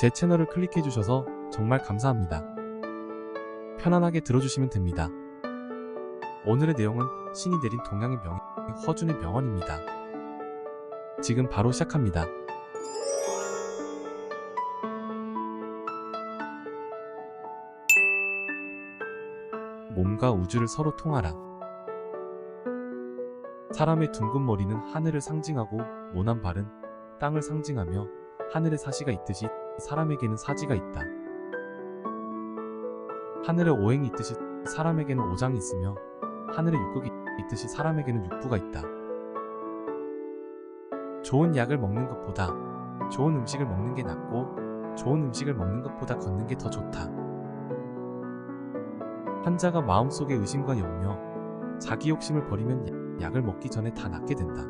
제 채널을 클릭해 주셔서 정말 감사합니다. 편안하게 들어주시면 됩니다. 오늘의 내용은 신이 내린 동양의 명인 허준의 명언입니다. 지금 바로 시작합니다. 몸과 우주를 서로 통하라. 사람의 둥근 머리는 하늘을 상징하고 모난 발은 땅을 상징하며 하늘에 사시가 있듯이 사람에게는 사지가 있다. 하늘에 오행이 있듯이 사람에게는 오장이 있으며 하늘에 육극이 있듯이 사람에게는 육부가 있다. 좋은 약을 먹는 것보다 좋은 음식을 먹는 게 낫고 좋은 음식을 먹는 것보다 걷는 게 더 좋다. 환자가 마음속에 의심과 염려, 자기 욕심을 버리면 약을 먹기 전에 다 낫게 된다.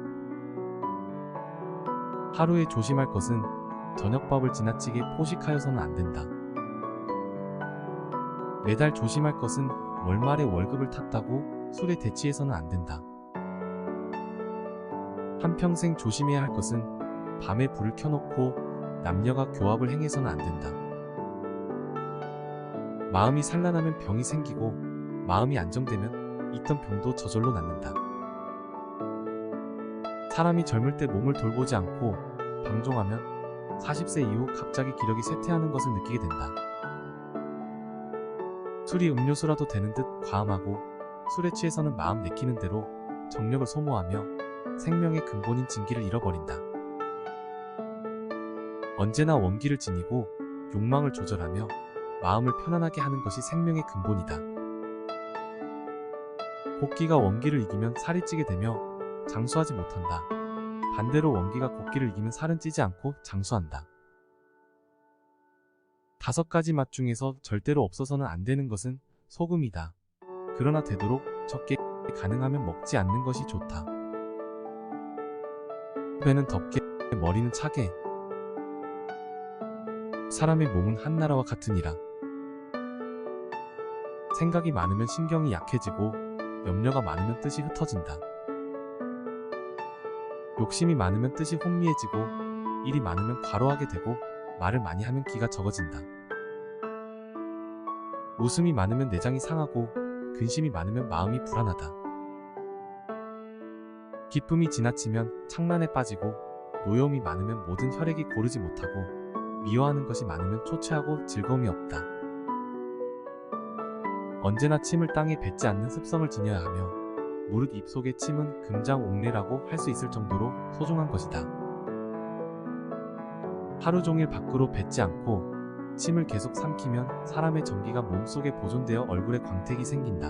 하루에 조심할 것은 저녁밥을 지나치게 포식하여서는 안 된다. 매달 조심할 것은 월말에 월급을 탔다고 술에 대치해서는 안 된다. 한평생 조심해야 할 것은 밤에 불을 켜놓고 남녀가 교합을 행해서는 안 된다. 마음이 산란하면 병이 생기고 마음이 안정되면 있던 병도 저절로 낫는다. 사람이 젊을 때 몸을 돌보지 않고 방종하면 40세 이후 갑자기 기력이 쇠퇴하는 것을 느끼게 된다. 술이 음료수라도 되는 듯 과음하고 술에 취해서는 마음 내키는 대로 정력을 소모하며 생명의 근본인 진기를 잃어버린다. 언제나 원기를 지니고 욕망을 조절하며 마음을 편안하게 하는 것이 생명의 근본이다. 곡기가 원기를 이기면 살이 찌게 되며 장수하지 못한다. 반대로 원기가 곡기를 이기면 살은 찌지 않고 장수한다. 다섯 가지 맛 중에서 절대로 없어서는 안 되는 것은 소금이다. 그러나 되도록 적게 가능하면 먹지 않는 것이 좋다. 배는 덥게, 머리는 차게. 사람의 몸은 한 나라와 같으니라. 생각이 많으면 신경이 약해지고 염려가 많으면 뜻이 흩어진다. 욕심이 많으면 뜻이 혼미해지고 일이 많으면 과로하게 되고 말을 많이 하면 기가 적어진다. 웃음이 많으면 내장이 상하고 근심이 많으면 마음이 불안하다. 기쁨이 지나치면 창란에 빠지고 노여움이 많으면 모든 혈액이 고르지 못하고 미워하는 것이 많으면 초췌하고 즐거움이 없다. 언제나 침을 땅에 뱉지 않는 습성을 지녀야 하며 무릇 입속의 침은 금장 옥례라고 할 수 있을 정도로 소중한 것이다. 하루 종일 밖으로 뱉지 않고 침을 계속 삼키면 사람의 전기가 몸속에 보존되어 얼굴에 광택이 생긴다.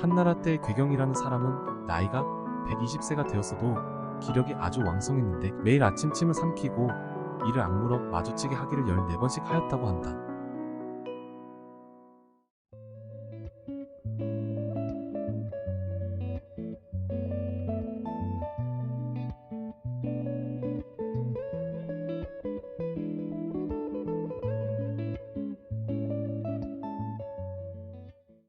한나라 때 괴경이라는 사람은 나이가 120세가 되었어도 기력이 아주 왕성했는데 매일 아침 침을 삼키고 이를 악물어 마주치게 하기를 14번씩 하였다고 한다.